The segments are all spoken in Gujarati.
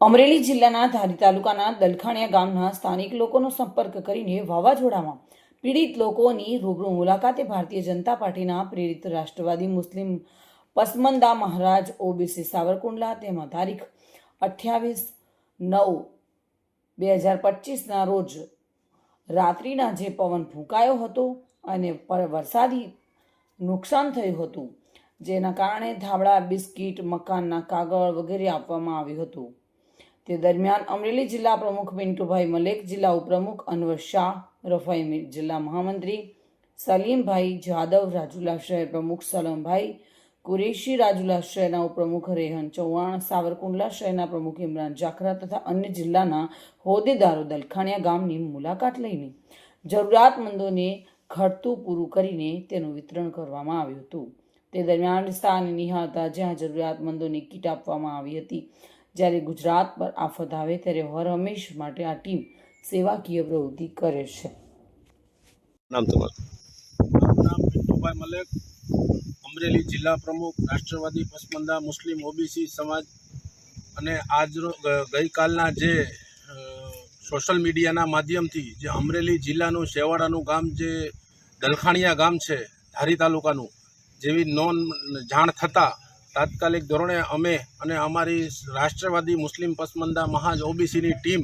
અમરેલી જિલ્લાના ધારી તાલુકાના દલખાણિયા ગામના સ્થાનિક લોકોનો સંપર્ક કરીને વાવાઝોડામાં પીડિત લોકોની રૂબરૂ મુલાકાતે ભારતીય જનતા પાર્ટીના પ્રેરિત રાષ્ટ્રવાદી મુસ્લિમ પસમંદા મહારાજ ઓબીસી સાવરકુંડલા તેમાં તારીખ અઠ્યાવીસ નવ બે હજાર પચીસના રોજ રાત્રિના જે પવન ફૂંકાયો હતો અને વરસાદી નુકસાન થયું હતું, જેના કારણે ધાબળા, બિસ્કીટ, મકાનના કાગળ વગેરે આપવામાં આવ્યું હતું. તે દરમિયાન અમરેલી જિલ્લા પ્રમુખ પિન્ટુભાઈ મલેક, જિલ્લા ઉપપ્રમુખ અનવર શાહ, રફાઈ જિલ્લા મહામંત્રી સલીમભાઈ જાદવ, રાજુલા શહેર પ્રમુખ સલમભાઈ કુરેશી, રાજુલા શહેરના ઉપપ્રમુખ રેહન ચૌહાણ, સાવરકુંડલા શહેરના પ્રમુખ ઇમરાન જાખરા તથા અન્ય જિલ્લાના હોદ્દેદારો દલખાણિયા ગામની મુલાકાત લઈને જરૂરિયાતમંદોને ઘટતું પૂરું કરીને તેનું વિતરણ કરવામાં આવ્યું હતું. તે દરમિયાન સ્થાન નિહાળતા જ્યાં જરૂરિયાતમંદોને કીટ આપવામાં આવી હતી જ્યારે ગુજરાત પર આફત આવે ત્યારે હર હંમેશ માટે આ ટીમ સેવાકીય પ્રવૃત્તિ કરે છે. નામ તમારું? નામ પિન્ટુભાઈ મલેક અમરેલી જિલ્લા પ્રમુખ રાષ્ટ્રવાદી પસમંદા મુસ્લિમ ઓબીસી સમાજ અને આજ ગઈકાલના જે સોશિયલ મીડિયાના માધ્યમથી જે અમરેલી જિલ્લાનું શેવાડાનું ગામ જે દલખાણિયા ગામ છે ધારી તાલુકાનું જેવી નોન જાણ થતાં તાત્કાલિક ધોરણે અમે અને અમારી રાષ્ટ્રવાદી મુસ્લિમ પસમંદા મહાજ ઓબીસીની ટીમ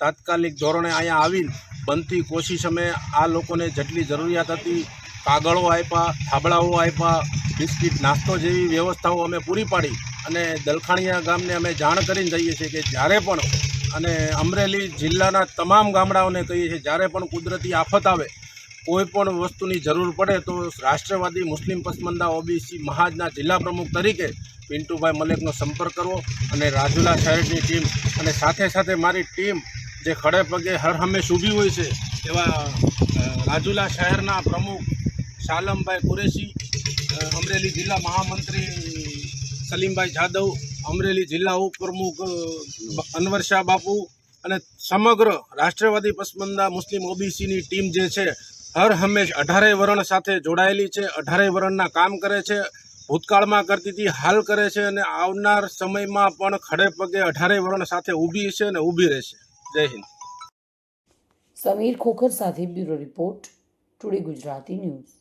તાત્કાલિક ધોરણે અહીંયા આવીને બનતી કોશિશ અમે આ લોકોને જેટલી જરૂરિયાત હતી, કાગળો આપ્યા થાબડાઓ આપ્યા બિસ્કિટ, નાસ્તો જેવી વ્યવસ્થાઓ અમે પૂરી પાડી અને દલખાણિયા ગામને અમે જાણ કરીને જઈએ છીએ કે જ્યારે પણ અને અમરેલી જિલ્લાના તમામ ગામડાઓને કહીએ છીએ, જ્યારે પણ કુદરતી આફત આવે કોઈ પણ વસ્તુની જરૂર પડે તો રાષ્ટ્રવાદી, મુસ્લિમ પસમંદા, ઓબીસી, મહાજના જિલ્લા પ્રમુખ તરીકે પિન્ટુભાઈ મલેકનો સંપર્ક કરવો અને રાજુલા શહેરની ટીમ અને સાથે સાથે મારી ટીમ જે ખડે પગે હર હંમેશ ઊભી હોય છે, એવા રાજુલા શહેરના પ્રમુખ શાલમભાઈ કુરેશી અમરેલી જિલ્લા મહામંત્રી સલીમભાઈ જાદવ, અમરેલી જિલ્લા ઉપપ્રમુખ અનવર શાહ બાપુ અને સમગ્ર રાષ્ટ્રવાદી પસમંદા, મુસ્લિમ, ઓબીસીની ટીમ જે છે હર હંમેશ અઢારેય વરણ સાથે જોડાયેલી છે અઢારેય વરણના કામ કરે છે, ભૂતકાળમાં કરતી હતી, હાલ કરે છે અને આવનાર સમયમાં પણ ખડે પગે અઢારેય વરણ સાથે ઊભી છે અને ઊભી રહેશે જય હિન્દ. સમીર ખોખર સાથે bureau report, today Gujarati news.